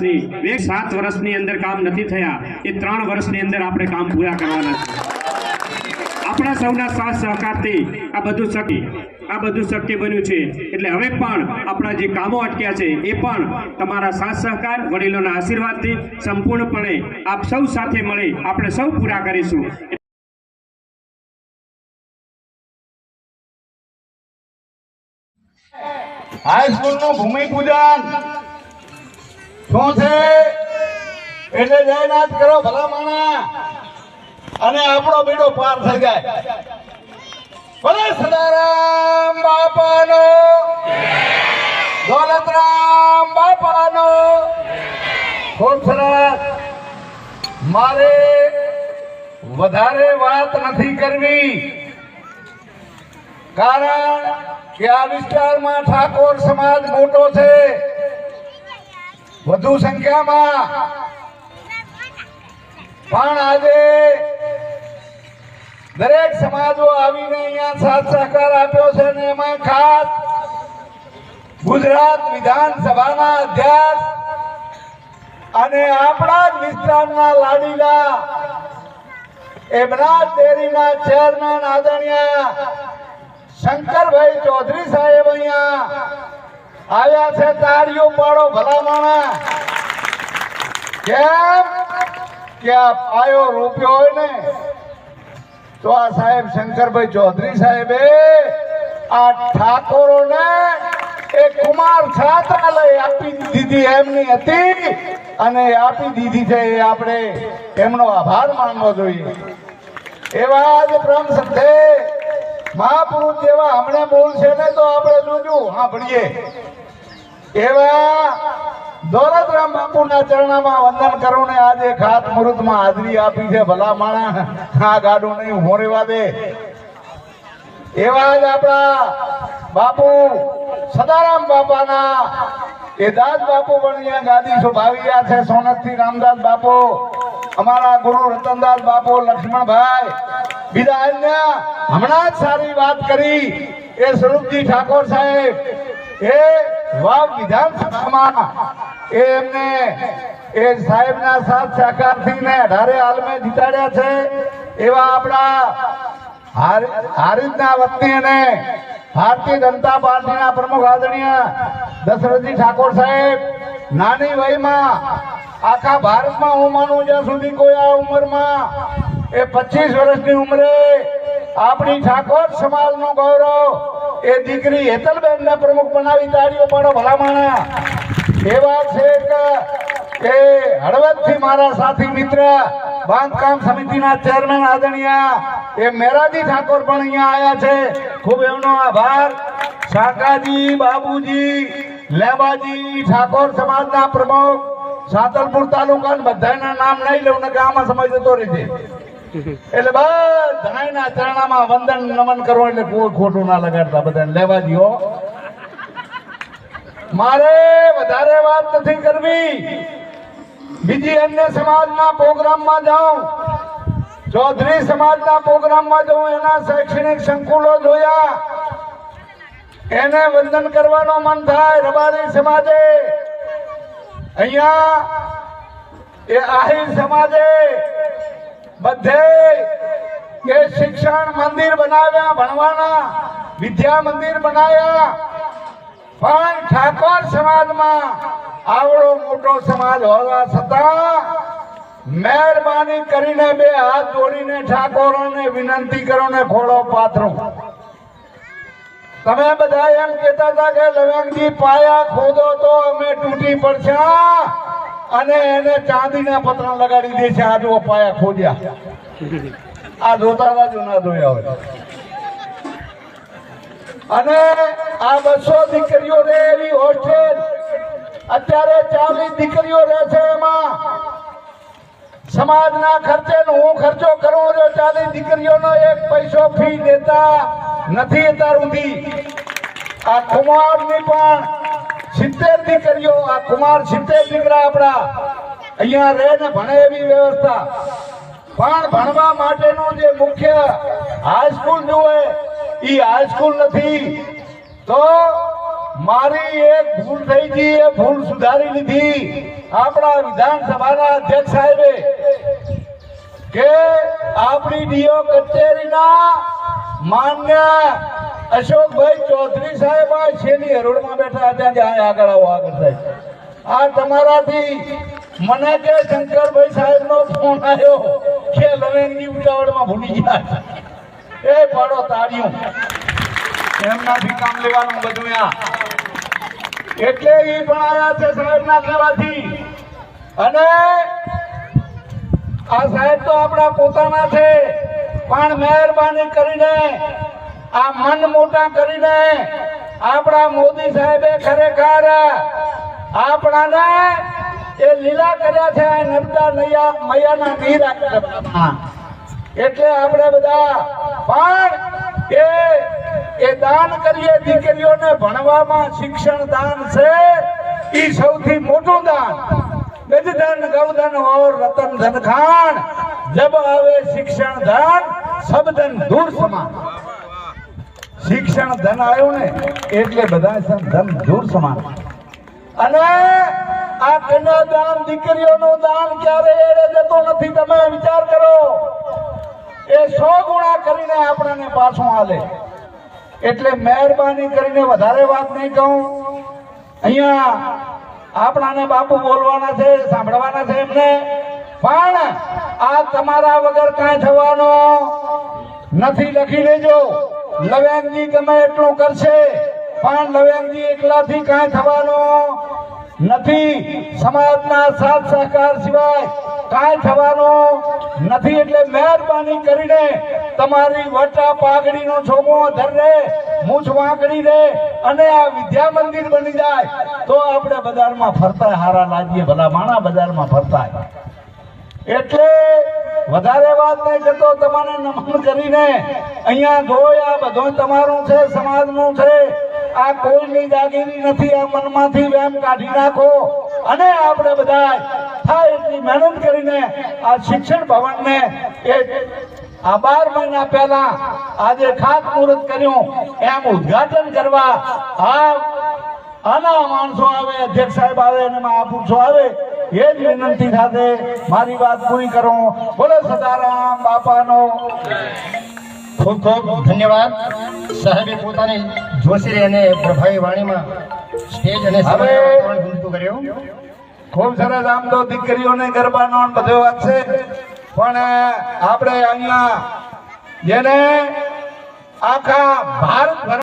વિકાસની બે સાત વર્ષની અંદર કામ નથી થયા. એ ત્રણ વર્ષની અંદર આપણે કામ પૂરા કરવાના છે આપણા સૌના સાથ સહકારથી આ બધું શક્ય, આ બધું શક્ય બન્યું છે. એટલે હવે પણ આપણા જે કામો અટક્યા છે, એ પણ તમારા સાથ સહકાર, વડીલોના આશીર્વાદથી સંપૂર્ણપણે આપ સૌ સાથે મળી આપણે સૌ પૂરા કરીશું. હાઈસ્કૂલનું ભૂમિપૂજન. શું છે? એટલે જયનાથ કરો ભલા માણા અને આપણો બેડો પાર થઈ જાય. ભલે સદારામ બાપાનો. દોલતરામ બાપાનો. ખૂબ મારે વધારે વાત નથી કરવી. કારણ કે આ વિસ્તારમાં ઠાકોર સમાજ મોટો છે. વધુ સંખ્યામાં. પણ આજે દરેક સમાજો આવીને અહીંયા સાથ સહકાર આપ્યો છે અને એમાં ખાસ ગુજરાત વિધાનસભાના અધ્યક્ષ અને આપણા જ વિસ્તારના લાડીલા એમના ડેરીના ચેરમેન આદરણીય શંકરભાઈ ચૌધરી સાહેબ અહીંયા આવ્યા છે તાળીઓ પાડો ભલા માણા કેમ? કે આ પાયો રોપ્યો હોય ને? તો આ સાહેબ શંકરભાઈ ચૌધરી સાહેબે આ ઠાકોરોને એ કુમાર છાત્રાલય આપી દીધી એમની હતી અને આપી દીધી છે એ આપણે એમનો આભાર માનવો જોઈએ. એવા જ બ્રહ્મ સંતે મહાપુરુષ જેવા હમણાં બોલશે ને તો આપણે જોજો, સાંભળીએ. એવા દોલતરામ બાપુના ચરણામાં વંદન કરું ને આજે ખાત મુહૂર્તમાં હાજરી આપી છે. ભલા માણા આ ગાડું નહીં હોરેવા દે. એવા જ આપણા બાપુ, સદારામ બાપાના, એ દાદ બાપુ પણ ગાદી રહ્યા છે સોનતથી રામદાસ બાપુ, અમારા ગુરુ રતનદાસ બાપુ, લક્ષ્મણભાઈ. બીજા અન્ય હમણાં જ સારી વાત કરી. એ સ્વરૂપજી ઠાકોર સાહેબ, એ વાવ વિધાનસભામાં એ એમને એ સાહેબના સાથ સહકારથી ને અઢારે હાલમે જીતાડ્યા છે. એવા આપણા હાર- હારીજના વતની અને ભારતીય જનતા પાર્ટીના પ્રમુખ આદરણીય દશરથજી ઠાકોર સાહેબ, નાની વયમાં આખા ભારતમાં હું માનું જ્યાં સુધી કોઈ આ ઉંમરમાં એ પચીસ વર્ષની ઉંમરે આપણી ઠાકોર સમાજનું ગૌરવ એ દીકરી હેતલબેન ને પ્રમુખ બનાવી તાળીઓ પાડો, ભલામણા. એવા છે કે હળવદ હળવદથી મારા સાથી મિત્ર, બાંધકામ સમિતિના ચેરમેન આદરણીય, એ મેરાજી ઠાકોર પણ અહીંયા આવ્યા છે. ખૂબ એમનો આભાર. શાકાજી બાબુજી લેબાજી, ઠાકોર સમાજના પ્રમુખ, સાતલપુર તાલુકા બધાના નામ નહીં લઉં ને આમાં સમજ જતો રહેશે એટલે બધાના ચરણામાં વંદન નમન કરવો એટલે કોઈ ખોટું ના લગાડતા. બધાને લેવા દો મારે વધારે વાત નથી કરવી. બીજી અન્ય સમાજના પ્રોગ્રામમાં જાઉં. ચૌધરી સમાજના પ્રોગ્રામમાં જાઉં, એના શૈક્ષણિક સંકુલો જોયા. એને વંદન કરવાનો મન થાય રબારી સમાજે. અહીંયા એ આહિર સમાજે બધે કે શિક્ષણ મંદિર બનાવ્યા, ભણવાના, વિદ્યા મંદિર બનાવ્યા. પણ ઠાકોર સમાજમાં આવડો મોટો સમાજ હોવા છતાં મહેરબાની કરીને બે હાથ જોડીને ઠાકોરોને વિનંતી કરો ને ખોળો પાથરો. તમે બધા એમ કહેતા હતા કે લવંગજી પાયા ખોદો તો અમે તૂટી પડશે. અને એને ચાંદીના પતરા લગાડી દે છે. આજુ પાયા ખોદ્યા. આ જોતા હતા ના જોયા હોય. અને આ બસો દીકરીઓ રે એવી હોસ્ટેલ અત્યારે ચાલીસ દીકરીઓ રહે છે એમાં. સમાજના ખર્ચે હું ખર્ચો કરું જો ચાલીસ દીકરીઓનો એક પૈસો ફી દેતા નથી અત્યાર સુધી આ કુમારની પણ સિત્તેર દીકરીઓ, આ કુમાર સિત્તેર દીકરા આપણા અહીંયા રહે ને ભણે એવી વ્યવસ્થા. પણ ભણવા માટેનું જે મુખ્ય હાઈસ્કૂલ જોવે એ હાઈસ્કૂલ નથી. તો મારી એક ભૂલ થઈ ગઈ, એ ભૂલ સુધારી લીધી. આપણા વિધાનસભાના અધ્યક્ષ સાહેબે કે આપણી ડીઓ કચેરીના માન્ય અશોકભાઈ ચૌધરી સાહેબ આ છેલ્લી હરોળમાં બેઠા હતા, ત્યાં આગળ આવો, આગળ સાહેબ આ તમારાથી મને કે શંકરભાઈ સાહેબનો ફોન આવ્યો કે લવેનની ઉતાવળમાં ભૂલી ગયા એ પાડો તાળીઓ. એમનાથી કામ લેવાનું બધું આ એટલે એ પણ આવ્યા છે સાહેબના કહેવાથી અને આ સાહેબ તો આપણા પોતાના છે, પણ મહેરબાની કરીને આ મન મોટા કરીને આપણા મોદી સાહેબે ખરેખર આપણાને એ લીલા કર્યા છે નર્મદા નૈયા, મૈયાના નીર એટલે આપણે બધા, પણ એ એ દાન કરીએ દીકરીઓને ભણવામાં શિક્ષણ દાન છે એ સૌથી મોટું દાન. ગજધન ગૌધન ઓર રતન ધન ખાન જબ આવે શિક્ષણ ધન સબધન દૂર સમાન. શિક્ષણ ધન આવ્યું ને, એટલે બધા ધન દૂર સમાન. અને આ કન્યાદાન દીકરીઓનું દાન ક્યારે એડે જતો નથી, તમે વિચાર કરો. એ સો ગુણા કરીને આપણને પાછું આલે. એટલે મહેરબાની કરીને વધારે વાત નહીં કહું. અહીંયા આપણાને બાપુ બોલવાના છે, સાંભળવાના છે એમને. પણ આ તમારા વગર કાંઈ થવાનો નથી, લખી લેજો. લવ્યાંગજી ગમે એટલું કરશે, પણ લવ્યાંગજી એકલાથી કાંઈ થવાનું નથી. સમાજના સાથ સહકાર સિવાય કાંઈ થવાનું નથી. એટલે મહેરબાની કરીને તમારી વટા પાઘડીનો છોમો ધરને મૂછ વાંકડી દે અને આ વિદ્યા મંદિર બની જાય તો આપણે બજારમાં ફરતા હારા લાગીએ, ભલા માણા બજારમાં ફરતા એટલે વધારે વાત નહીં કરતો તમારે નમન કરીને અહીંયા જોઈ આ બધું તમારું છે, સમાજનું છે. આ કોઈની દાગીની નથી, આ મનમાંથી વેમ કાઢી નાખો. અને આપણે બધા થાય એટલી મહેનત કરીને આ શિક્ષણ ભવનને એક આ બાર મહિના પહેલા આજે ખાતમુહૂર્ત કર્યું. એમ ઉદ્ઘાટન કરવા આ આના માણસો આવે, અધ્યક્ષ સાહેબ આવે અને મહાપુરુષો આવે. એ જ વિનંતી સાથે મારી વાત પૂરી કરું. બોલો સદારામ બાપાનો. ખૂબ ખૂબ ધન્યવાદ. સાહેબે પોતાની જોશી અને પ્રભાવી વાણીમાં સ્ટેજ અને હવે- કર્યું. ખૂબ સરસ આમ તો દીકરીઓને ગરબાનો ને બધો વાત છે. પણ આપણે અહીંયા જેને આખા ભારત